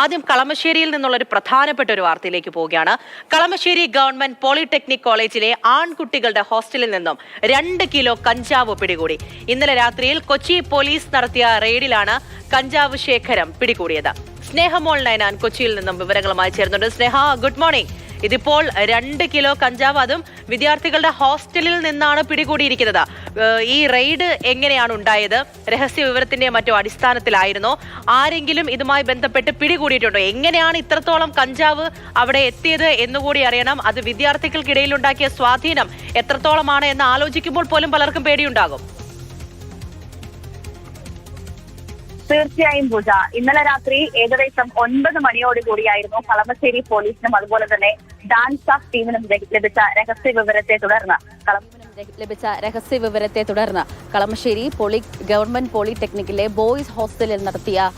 ആദ്യം കളമശ്ശേരിയിൽ നിന്നുള്ള ഒരു പ്രധാനപ്പെട്ട ഒരു വാർത്തയിലേക്ക് പോവുകയാണ്. കളമശ്ശേരി ഗവൺമെന്റ് പോളിടെക്നിക് കോളേജിലെ ആൺകുട്ടികളുടെ ഹോസ്റ്റലിൽ നിന്നും രണ്ട് കിലോ കഞ്ചാവ് പിടികൂടി. ഇന്നലെ രാത്രിയിൽ കൊച്ചി പോലീസ് നടത്തിയ റെയ്ഡിലാണ് കഞ്ചാവ് ശേഖരം പിടികൂടിയത്. സ്നേഹമോൾ നയനാൻ കൊച്ചിയിൽ നിന്നും വിവരങ്ങളുമായി ചേർന്നുണ്ട് സ്നേഹ ഗുഡ് മോർണിംഗ്. ഇതിപ്പോൾ രണ്ട് കിലോ കഞ്ചാവ് അതും വിദ്യാർത്ഥികളുടെ ഹോസ്റ്റലിൽ നിന്നാണ് പിടികൂടിയിരിക്കുന്നത്. ഈ റെയ്ഡ് എങ്ങനെയാണ് ഉണ്ടായത്? രഹസ്യ വിവരത്തിന്റെ മറ്റോ അടിസ്ഥാനത്തിലായിരുന്നോ. ആരെങ്കിലും ഇതുമായി ബന്ധപ്പെട്ട് പിടികൂടിയിട്ടുണ്ടോ? എങ്ങനെയാണ് ഇത്രത്തോളം കഞ്ചാവ് അവിടെ എത്തിയത് എന്നുകൂടി അറിയണം. അത് വിദ്യാർത്ഥികൾക്കിടയിൽ ഉണ്ടാക്കിയ സ്വാധീനം എത്രത്തോളമാണ് എന്ന് ആലോചിക്കുമ്പോൾ പോലും പലർക്കും പേടിയുണ്ടാകും. തീർച്ചയായും പൂജ. ഇന്നലെ രാത്രി ഏകദേശം ഒൻപത് മണിയോടുകൂടിയായിരുന്നു കളമശ്ശേരി പോലീസിനും അതുപോലെ തന്നെ ഡാൻസ് ഓഫ് ടീമിനും ലഭിച്ച രഹസ്യ വിവരത്തെ തുടർന്ന് ലഭിച്ച രഹസ്യ വിവരത്തെ തുടർന്ന് കളമശ്ശേരി പോളി ഗവൺമെന്റ് പോളിടെക്നിക്കിലെ ബോയ്സ് ഹോസ്റ്റലിൽ നടത്തിയ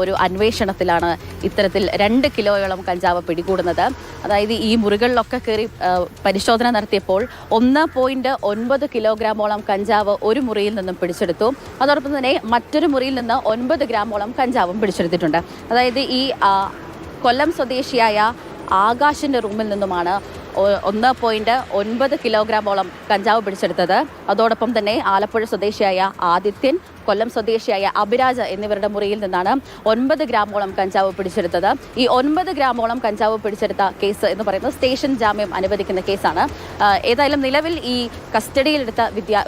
ഒരു അന്വേഷണത്തിലാണ് ഇത്തരത്തിൽ രണ്ട് കിലോയോളം കഞ്ചാവ് പിടികൂടുന്നത്. അതായത് ഈ മുറികളിലൊക്കെ കയറി പരിശോധന നടത്തിയപ്പോൾ ഒന്ന് പോയിന്റ് ഒൻപത് കിലോഗ്രാമോളം കഞ്ചാവ് ഒരു മുറിയിൽ നിന്നും പിടിച്ചെടുത്തു. അതോടൊപ്പം തന്നെ മറ്റൊരു മുറിയിൽ നിന്ന് ഒൻപത് ഗ്രാമോളം കഞ്ചാവും പിടിച്ചെടുത്തിട്ടുണ്ട്. അതായത് ഈ കൊല്ലം സ്വദേശിയായ ആകാശിന്റെ റൂമിൽ നിന്നുമാണ് ഒന്ന് പോയിന്റ് ഒൻപത് കിലോഗ്രാമോളം കഞ്ചാവ് പിടിച്ചെടുത്തത്. അതോടൊപ്പം തന്നെ ആലപ്പുഴ സ്വദേശിയായ ആദിത്യൻ കൊല്ലം സ്വദേശിയായ അഭിരാജ് എന്നിവരുടെ മുറിയിൽ നിന്നാണ് ഒൻപത് ഗ്രാമോളം കഞ്ചാവ് പിടിച്ചെടുത്തത്. ഈ ഒൻപത് ഗ്രാമോളം കഞ്ചാവ് പിടിച്ചെടുത്ത കേസ് എന്ന് പറയുന്നത് സ്റ്റേഷൻ ജാമ്യം അനുവദിക്കുന്ന കേസാണ്. ഏതായാലും നിലവിൽ ഈ കസ്റ്റഡിയിലെടുത്ത വിദ്യാ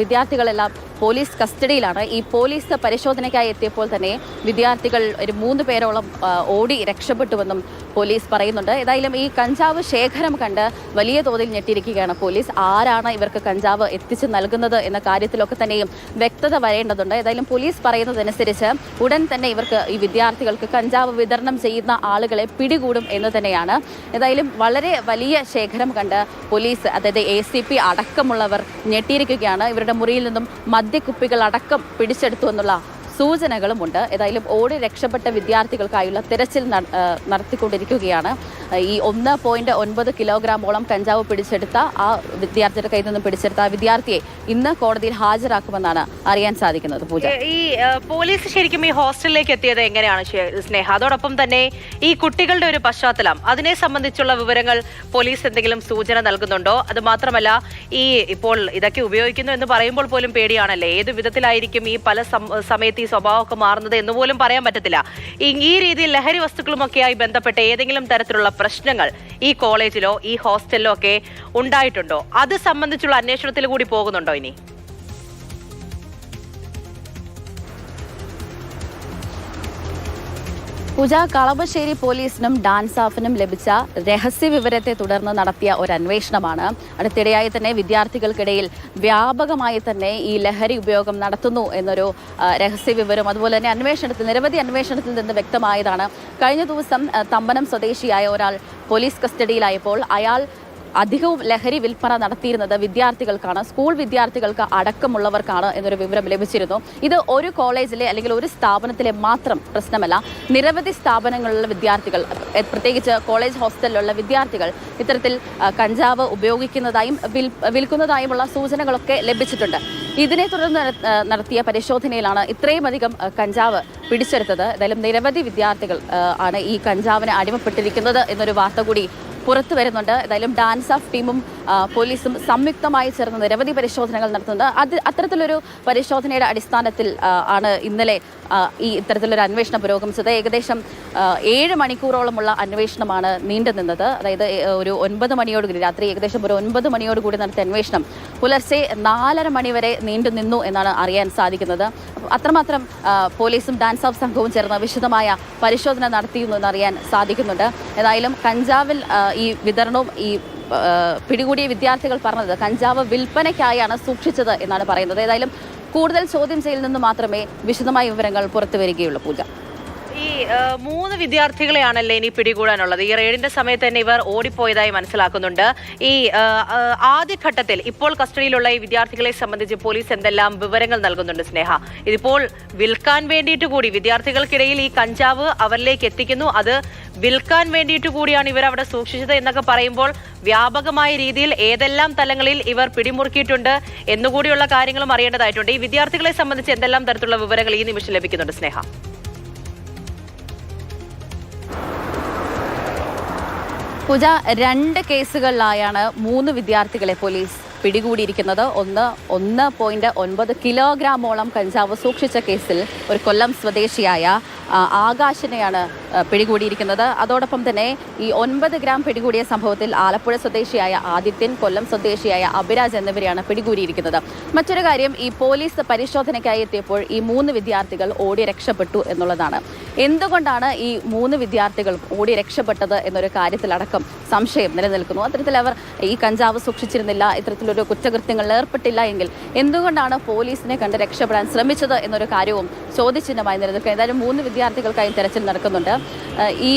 വിദ്യാർത്ഥികളെല്ലാം പോലീസ് കസ്റ്റഡിയിലാണ്. ഈ പോലീസ് പരിശോധനയ്ക്കായി എത്തിയപ്പോൾ തന്നെ വിദ്യാർത്ഥികൾ ഒരു മൂന്ന് പേരോളം ഓടി രക്ഷപ്പെട്ടുവെന്നും പോലീസ് പറയുന്നുണ്ട്. ഏതായാലും ഈ കഞ്ചാവ് ശേഖരം കണ്ട് വലിയ തോതിൽ ഞെട്ടിയിരിക്കുകയാണ് പോലീസ്. ആരാണ് ഇവർക്ക് കഞ്ചാവ് എത്തിച്ചു നൽകുന്നത് എന്ന കാര്യത്തിലൊക്കെ തന്നെയും വ്യക്തത വരേണ്ടതുണ്ട് ഏതായാലും പോലീസ് പറയുന്നതനുസരിച്ച് ഉടൻ തന്നെ ഇവർക്ക് ഈ വിദ്യാർത്ഥികൾക്ക് കഞ്ചാവ് വിതരണം ചെയ്യുന്ന ആളുകളെ പിടികൂടും എന്ന് തന്നെയാണ്. ഏതായാലും വളരെ വലിയ ശേഖരം കണ്ട് പോലീസ് അതായത് എ സി പി അടക്കമുള്ളവർ ഞെട്ടിയിരിക്കുകയാണ്. ഇവരുടെ മുറിയിൽ നിന്നും മദ്യക്കുപ്പികൾ അടക്കം പിടിച്ചെടുത്തു എന്നുള്ള സൂചനകളുമുണ്ട്. ഏതായാലും ഓടി രക്ഷപ്പെട്ട വിദ്യാർത്ഥികൾക്കായുള്ള തിരച്ചിൽ നടത്തിക്കൊണ്ടിരിക്കുകയാണ്. ഈ ഒന്ന് പോയിന്റ് ഒൻപത് കിലോഗ്രാമോളം കഞ്ചാവ് പിടിച്ചെടുത്ത ആ വിദ്യാർത്ഥിയുടെ കയ്യിൽ നിന്നും പിടിച്ചെടുത്ത ആ വിദ്യാർത്ഥിയെ ഇന്ന് കോടതിയിൽ ഹാജരാക്കുമെന്നാണ് അറിയാൻ സാധിക്കുന്നത് പൂജ. ഈ പോലീസ് ശരിക്കും ഈ ഹോസ്റ്റലിലേക്ക് എത്തിയത് എങ്ങനെയാണ് സ്നേഹ? അതോടൊപ്പം തന്നെ ഈ കുട്ടികളുടെ ഒരു പശ്ചാത്തലം അതിനെ സംബന്ധിച്ചുള്ള വിവരങ്ങൾ പോലീസ് എന്തെങ്കിലും സൂചന നൽകുന്നുണ്ടോ? അത് മാത്രമല്ല ഈ ഇപ്പോൾ ഇതൊക്കെ ഉപയോഗിക്കുന്നു എന്ന് പറയുമ്പോൾ പോലും പേടിയാണല്ലേ? ഏത് വിധത്തിലായിരിക്കും ഈ പല സമയത്ത് ഈ സ്വഭാവമൊക്കെ മാറുന്നത് എന്ന് പോലും പറയാൻ പറ്റത്തില്ല. ഈ രീതിയിൽ ലഹരി വസ്തുക്കളുമൊക്കെയായി ബന്ധപ്പെട്ട ഏതെങ്കിലും തരത്തിലുള്ള പ്രശ്നങ്ങൾ ഈ കോളേജിലോ ഈ ഹോസ്റ്റലിലോ ഒക്കെ ഉണ്ടായിട്ടുണ്ടോ? അത് സംബന്ധിച്ചുള്ള അന്വേഷണത്തിൽ കൂടി പോകുന്നുണ്ടോ ഇനി? പൂജ കളമശ്ശേരി പോലീസിനും ഡാൻസ് ഓഫിനും ലഭിച്ച രഹസ്യ വിവരത്തെ തുടർന്ന് നടത്തിയ ഒരു അന്വേഷണമാണ്. അടുത്തിടെയായി തന്നെ വിദ്യാർത്ഥികൾക്കിടയിൽ വ്യാപകമായി തന്നെ ഈ ലഹരി ഉപയോഗം നടത്തുന്നു എന്നൊരു രഹസ്യ വിവരം. അതുപോലെ തന്നെ അന്വേഷണത്തിൽ നിരവധി അന്വേഷണത്തിൽ നിന്ന് വ്യക്തമായതാണ്. കഴിഞ്ഞ ദിവസം തമ്പനം സ്വദേശിയായ ഒരാൾ പോലീസ് കസ്റ്റഡിയിലായപ്പോൾ അയാൾ അധികവും ലഹരി വിൽപ്പന നടത്തിയിരുന്നത് വിദ്യാർത്ഥികൾക്കാണ്. സ്കൂൾ വിദ്യാർത്ഥികൾക്ക് അടക്കമുള്ളവർക്കാണ് എന്നൊരു വിവരം ലഭിച്ചിരുന്നു. ഇത് ഒരു കോളേജിലെ അല്ലെങ്കിൽ ഒരു സ്ഥാപനത്തിലെ മാത്രം പ്രശ്നമല്ല. നിരവധി സ്ഥാപനങ്ങളിലുള്ള വിദ്യാർത്ഥികൾ പ്രത്യേകിച്ച് കോളേജ് ഹോസ്റ്റലിലുള്ള വിദ്യാർത്ഥികൾ ഇത്തരത്തിൽ കഞ്ചാവ് ഉപയോഗിക്കുന്നതായും വിൽ വിൽക്കുന്നതായുമുള്ള സൂചനകളൊക്കെ ലഭിച്ചിട്ടുണ്ട്. ഇതിനെ തുടർന്ന് നടത്തിയ പരിശോധനയിലാണ് ഇത്രയും അധികം കഞ്ചാവ് പിടിച്ചെടുത്തത്. എന്തായാലും നിരവധി വിദ്യാർത്ഥികൾ ആണ് ഈ കഞ്ചാവിന് അടിമപ്പെട്ടിരിക്കുന്നത് എന്നൊരു വാർത്ത കൂടി പുറത്തു വരുന്നുണ്ട്. ഏതായാലും ഡാൻസ് ഓഫ് ടീമും പോലീസും സംയുക്തമായി ചേർന്ന് നിരവധി പരിശോധനകൾ നടത്തുന്നുണ്ട്. അത് അത്തരത്തിലൊരു പരിശോധനയുടെ അടിസ്ഥാനത്തിൽ ആണ് ഇന്നലെ ഈ ഇത്തരത്തിലൊരു അന്വേഷണം പുരോഗമിച്ചത്. ഏകദേശം ഏഴ് മണിക്കൂറോളമുള്ള അന്വേഷണമാണ് നീണ്ടു നിന്നത്. അതായത് ഒരു ഒൻപത് മണിയോടുകൂടി രാത്രി ഏകദേശം ഒരു ഒൻപത് മണിയോടുകൂടി നടത്തിയ അന്വേഷണം പുലർച്ചെ നാലര മണി വരെ നീണ്ടു നിന്നു എന്നാണ് അറിയാൻ സാധിക്കുന്നത്. അത്രമാത്രം പോലീസും ഡാൻസ് ഓഫ് സംഘവും ചേർന്ന് വിശദമായ പരിശോധന നടത്തിയിരുന്നു എന്നറിയാൻ സാധിക്കുന്നുണ്ട്. ഏതായാലും കഞ്ചാവിൽ ഈ വിതരണവും ഈ പിടികൂടിയ വിദ്യാർത്ഥികൾ പറഞ്ഞത് കഞ്ചാവ് വിൽപ്പനയ്ക്കായാണ് സൂക്ഷിച്ചത് എന്നാണ് പറയുന്നത്. ഏതായാലും കൂടുതൽ ചോദ്യം ചെയ്യൽ നിന്ന് മാത്രമേ വിശദമായ വിവരങ്ങൾ പുറത്തു വരികയുള്ളൂ. പൂജ. ഈ മൂന്ന് വിദ്യാർത്ഥികളെയാണല്ലേ ഇനി പിടികൂടാനുള്ളത്? ഈ റെയ്ഡിന്റെ സമയത്ത് തന്നെ ഇവർ ഓടിപ്പോയതായി മനസ്സിലാക്കുന്നുണ്ട്. ഈ ആദ്യഘട്ടത്തിൽ ഇപ്പോൾ കസ്റ്റഡിയിലുള്ള ഈ വിദ്യാർത്ഥികളെ സംബന്ധിച്ച് പോലീസ് എന്തെല്ലാം വിവരങ്ങൾ നൽകുന്നുണ്ട് സ്നേഹ? ഇതിപ്പോൾ വിൽക്കാൻ വേണ്ടിയിട്ട് കൂടി വിദ്യാർത്ഥികൾക്കിടയിൽ ഈ കഞ്ചാവ് അവരിലേക്ക് എത്തിക്കുന്നു. അത് വിൽക്കാൻ വേണ്ടിയിട്ട് കൂടിയാണ് ഇവർ അവിടെ സൂക്ഷിച്ചത് എന്നൊക്കെ പറയുമ്പോൾ വ്യാപകമായ രീതിയിൽ ഏതെല്ലാം തലങ്ങളിൽ ഇവർ പിടിമുറുക്കിയിട്ടുണ്ട് എന്നുകൂടിയുള്ള കാര്യങ്ങളും അറിയേണ്ടതായിട്ടുണ്ട്. ഈ വിദ്യാർത്ഥികളെ സംബന്ധിച്ച് എന്തെല്ലാം തരത്തിലുള്ള വിവരങ്ങൾ ഈ നിമിഷം ലഭിക്കുന്നുണ്ട് സ്നേഹ? പൂജ രണ്ട് കേസുകളിലായാണ് മൂന്ന് വിദ്യാർത്ഥികളെ പോലീസ് പിടികൂടിയിരിക്കുന്നത്. ഒന്ന് ഒന്ന് പോയിന്റ് ഒൻപത് കിലോഗ്രാമോളം കഞ്ചാവ് സൂക്ഷിച്ച കേസിൽ ഒരു കൊല്ലം സ്വദേശിയായ ആകാശിനെയാണ് പിടികൂടിയിരിക്കുന്നത്. അതോടൊപ്പം തന്നെ ഈ ഒൻപത് ഗ്രാം പിടികൂടിയ സംഭവത്തിൽ ആലപ്പുഴ സ്വദേശിയായ ആദിത്യൻ കൊല്ലം സ്വദേശിയായ അഭിരാജ് എന്നിവരെയാണ് പിടികൂടിയിരിക്കുന്നത്. മറ്റൊരു കാര്യം ഈ പോലീസ് പരിശോധനയ്ക്കായി എത്തിയപ്പോൾ ഈ മൂന്ന് വിദ്യാർത്ഥികൾ ഓടി രക്ഷപ്പെട്ടു എന്നുള്ളതാണ്. എന്തുകൊണ്ടാണ് ഈ മൂന്ന് വിദ്യാർത്ഥികൾ ഓടി രക്ഷപ്പെട്ടത് എന്നൊരു കാര്യത്തിലടക്കം സംശയം നിലനിൽക്കുന്നു. അത്തരത്തിൽ അവർ ഈ കഞ്ചാവ് സൂക്ഷിച്ചിരുന്നില്ല ഇത്തരത്തിലൊരു കുറ്റകൃത്യങ്ങളിൽ ഏർപ്പെട്ടില്ല എങ്കിൽ എന്തുകൊണ്ടാണ് പോലീസിനെ കണ്ട് രക്ഷപ്പെടാൻ ശ്രമിച്ചത് എന്നൊരു കാര്യവും ചോദ്യചിഹ്നമായി നിലനിൽക്കുക ഏതായാലും മൂന്ന് വിദ്യാർത്ഥികൾക്കായി തെരച്ചിൽ നടക്കുന്നുണ്ട്. ഈ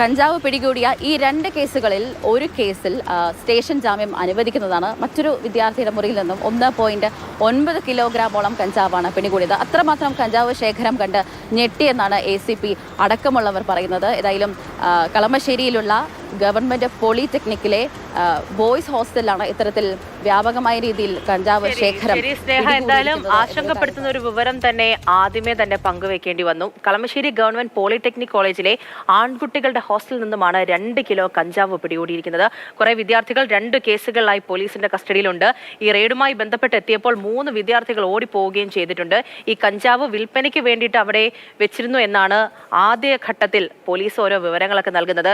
കഞ്ചാവ് പിടികൂടിയ ഈ രണ്ട് കേസുകളിൽ ഒരു കേസിൽ സ്റ്റേഷൻ ജാമ്യം അനുവദിക്കുന്നതാണ്. മറ്റൊരു വിദ്യാർത്ഥിയുടെ മുറിയിൽ നിന്നും ഒന്ന് പോയിന്റ് ഒൻപത് കിലോഗ്രാമോളം കഞ്ചാവാണ് പിടികൂടിയത്. അത്രമാത്രം കഞ്ചാവ് ശേഖരം കണ്ട് ഞെട്ടിയെന്നാണ് എ സി പി അടക്കമുള്ളവർ പറയുന്നത്. ഏതായാലും കളമശ്ശേരിയിലുള്ള ഗവൺമെന്റ് പോളിടെക്നിക്കിലെ ബോയ്സ് ഹോസ്റ്റലിലാണ് ഇത്തരത്തിൽ വ്യാപകമായ രീതിയിൽ കഞ്ചാവ് ശേഖരം സ്നേഹ എന്തായാലും ആശങ്കപ്പെടുത്തുന്ന ഒരു വിവരം തന്നെ ആദ്യമേ തന്നെ പങ്കുവെക്കേണ്ടി വന്നു. കളമശ്ശേരി ഗവൺമെന്റ് പോളിടെക്നിക് കോളേജിലെ ആൺകുട്ടികളുടെ ഹോസ്റ്റലിൽ നിന്നുമാണ് രണ്ട് കിലോ കഞ്ചാവ് പിടികൂടിയിരിക്കുന്നത്. കുറെ വിദ്യാർത്ഥികൾ രണ്ട് കേസുകളിലായി പോലീസിന്റെ കസ്റ്റഡിയിലുണ്ട്. ഈ റെയ്ഡുമായി ബന്ധപ്പെട്ട് എത്തിയപ്പോൾ മൂന്ന് വിദ്യാർത്ഥികൾ ഓടിപ്പോവുകയും ചെയ്തിട്ടുണ്ട്. ഈ കഞ്ചാവ് വിൽപ്പനയ്ക്ക് വേണ്ടിയിട്ട് അവിടെ വെച്ചിരുന്നു എന്നാണ് ആദ്യ ഘട്ടത്തിൽ പോലീസ് ഓരോ വിവരങ്ങളൊക്കെ നൽകുന്നത്.